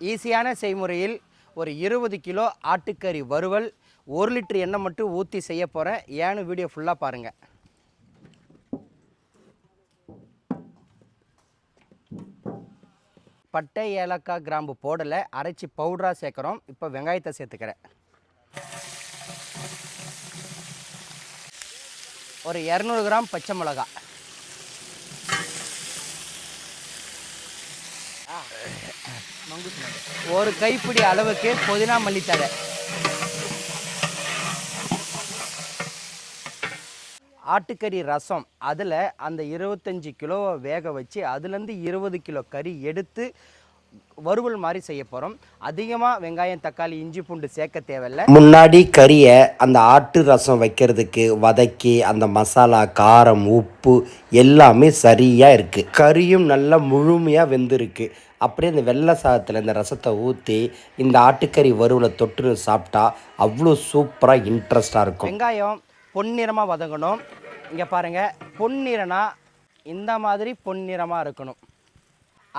ஈஸியான செய்முறையில் ஒரு இருபது கிலோ ஆட்டுக்கறி வறுவல் ஒரு லிட்டர் எண்ணெய் மட்டும் ஊற்றி செய்ய போகிறேன் ஏன்னு வீடியோ ஃபுல்லாக பாருங்கள் பட்டை ஏலக்காய் கிராம்பு போடலை அரைச்சி பவுடராக சேர்க்குறோம். இப்போ வெங்காயத்தை சேர்த்துக்கிறேன். ஒரு இரநூறு கிராம் பச்சை மிளகா ஒரு கைப்பிடி அளவுக்கு புதினா மல்லித்தழை. ஆட்டுக்கறி ரசம் அதில் அந்த இருபத்தஞ்சி கிலோவை வேக வச்சு அதுலேருந்து இருபது கிலோ கறி எடுத்து வறுவல் மாதிரி செய்ய போகிறோம் அதிகமாக வெங்காயம் தக்காளி இஞ்சி பூண்டு சேர்க்க தேவையில்லை. முன்னாடி கறியை அந்த ஆட்டு ரசம் வைக்கிறதுக்கு வதக்கி அந்த மசாலா காரம் உப்பு எல்லாமே சரியாக இருக்குது கறியும் நல்லா முழுமையாக வெந்திருக்கு. அப்படியே இந்த வெள்ளை சாதத்தில் இந்த ரசத்தை ஊற்றி இந்த ஆட்டுக்கறி வறுவில் தொட்டு சாப்பிட்டா அவ்வளோ சூப்பராக இன்ட்ரெஸ்டாக இருக்கும். வெங்காயம் பொன்னிறமாக வதங்கணும். இங்கே பாருங்கள் பொன்னிறனா இந்த மாதிரி பொன்னிறமாக இருக்கணும்.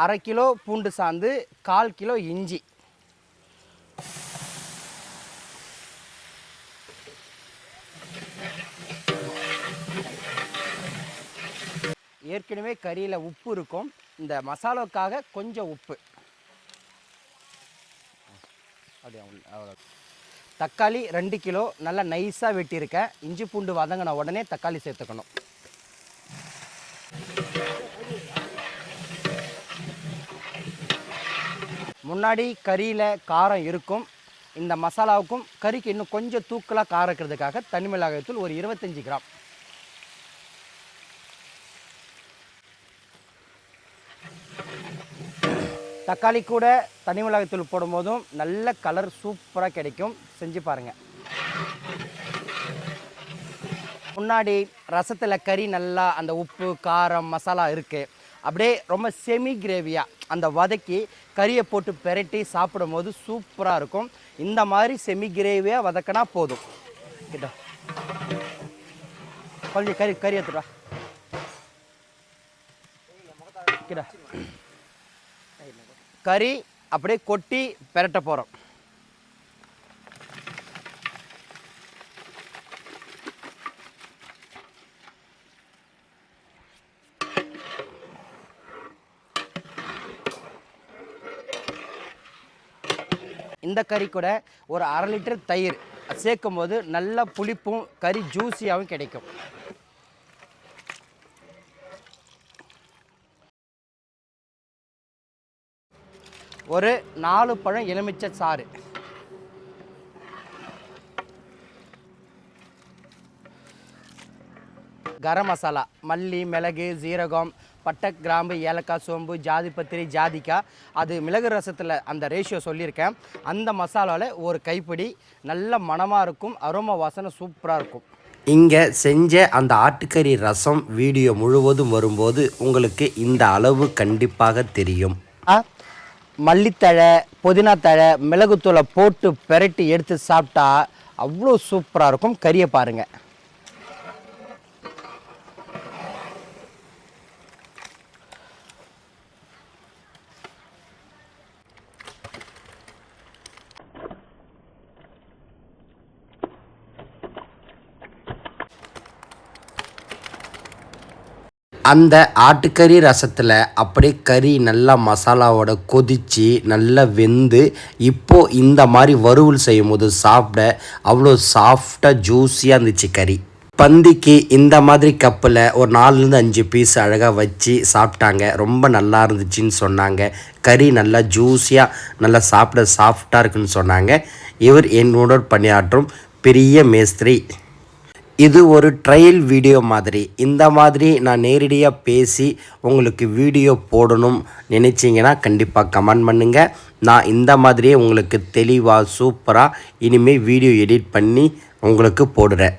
அரை கிலோ பூண்டு சாந்து கால் கிலோ இஞ்சி. ஏற்கனவே கறியில் உப்பு இருக்கும். இந்த மசாலாவுக்காக கொஞ்சம் உப்பு. அப்படியே அவ்வளோ தக்காளி ரெண்டு கிலோ நல்லா நைஸாக வெட்டியிருக்கேன். இஞ்சி பூண்டு வதங்கின உடனே தக்காளி சேர்த்துக்கணும். முன்னாடி கறியில் காரம் இருக்கும். இந்த மசாலாவுக்கும் கறிக்கு இன்னும் கொஞ்சம் தூக்கலாக காரக்கிறதுக்காக இருக்கிறதுக்காக தனி மிளகாய்த்தூள் ஒரு இருபத்தஞ்சி கிராம். தக்காளி கூட தனி மிளகாய்த்தூள் போடும்போதும் நல்ல கலர் சூப்பராக கிடைக்கும். செஞ்சு பாருங்கள் முன்னாடி ரசத்தில் கறி நல்லா அந்த உப்பு காரம் மசாலா இருக்குது அப்படியே ரொம்ப செமி கிரேவியாக அந்த வதக்கி கறியை போட்டு பெரட்டி சாப்பிடும்போது சூப்பராக இருக்கும். இந்த மாதிரி செமி கிரேவியாக வதக்கினா போதும். கிட்ட கொஞ்சம் கறி கறி எடுத்துடா கிட்ட கறி அப்படியே கொட்டி பெரட்ட போகிறோம் இந்த கறி கூட ஒரு அரை லிட்டர் தயிர். சேர்க்கும் போது நல்ல புளிப்பும் கறி ஜூஸியாகவும் கிடைக்கும். ஒரு நாலு பழம் எலுமிச்சை சாறு. கரம் மசாலா மல்லி மிளகு ஜீரகம் பட்டை கிராம்பு ஏலக்காய் சோம்பு ஜாதிபத்திரி ஜாதிக்காய் அது மிளகு ரசத்தில் அந்த ரேஷியோ சொல்லியிருக்கேன். அந்த மசாலாவில் ஒரு கைப்பிடி நல்ல மணமாக இருக்கும் அரோமா வாசனை சூப்பராக இருக்கும். இங்கே செஞ்ச அந்த ஆட்டுக்கறி ரசம் வீடியோ முழுவதும் வரும்போது உங்களுக்கு இந்த அளவு கண்டிப்பாக தெரியும். மல்லித்தழை புதினா தழை மிளகுத்தூளை போட்டு பெரட்டி எடுத்து சாப்பிட்டா அவ்வளோ சூப்பராக இருக்கும். கறியை பாருங்கள் அந்த ஆட்டுக்கறி ரசத்தில் அப்படியே கறி நல்லா மசாலாவோட கொதித்து நல்லா வெந்து இப்போது இந்த மாதிரி வறுவல் செய்யும் போது சாப்பிட அவ்வளோ சாஃப்டாக ஜூஸியாக இருந்துச்சு கறி. பந்திக்கு இந்த மாதிரி கப்பில் ஒரு நாலுலேருந்து அஞ்சு பீஸ் அழகாக வச்சு சாப்பிட்டாங்க. ரொம்ப நல்லா இருந்துச்சுன்னு சொன்னாங்க. கறி நல்லா ஜூஸியாக நல்லா சாப்பிட சாஃப்டாக இருக்குன்னு சொன்னாங்க. இவர் என்னோட பணியாற்றும் பெரிய மேஸ்திரி. இது ஒரு ட்ரையல் வீடியோ மாதிரி. இந்த மாதிரி நான் நேரடியாக பேசி உங்களுக்கு வீடியோ போடணும் நினச்சிங்கன்னா கண்டிப்பாக கமெண்ட் பண்ணுங்கள் நான் இந்த மாதிரியே உங்களுக்கு தெளிவாக சூப்பராக இனிமேல் வீடியோ எடிட் பண்ணி உங்களுக்கு போடுறேன்.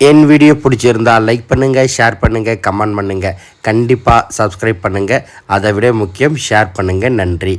என் வீடியோ பிடிச்சிருந்தா லைக் பண்ணுங்கள் ஷேர் பண்ணுங்கள் கமெண்ட் பண்ணுங்கள் கண்டிப்பாக சப்ஸ்கிரைப் பண்ணுங்கள் அதை விட முக்கியம் ஷேர் பண்ணுங்கள் நன்றி.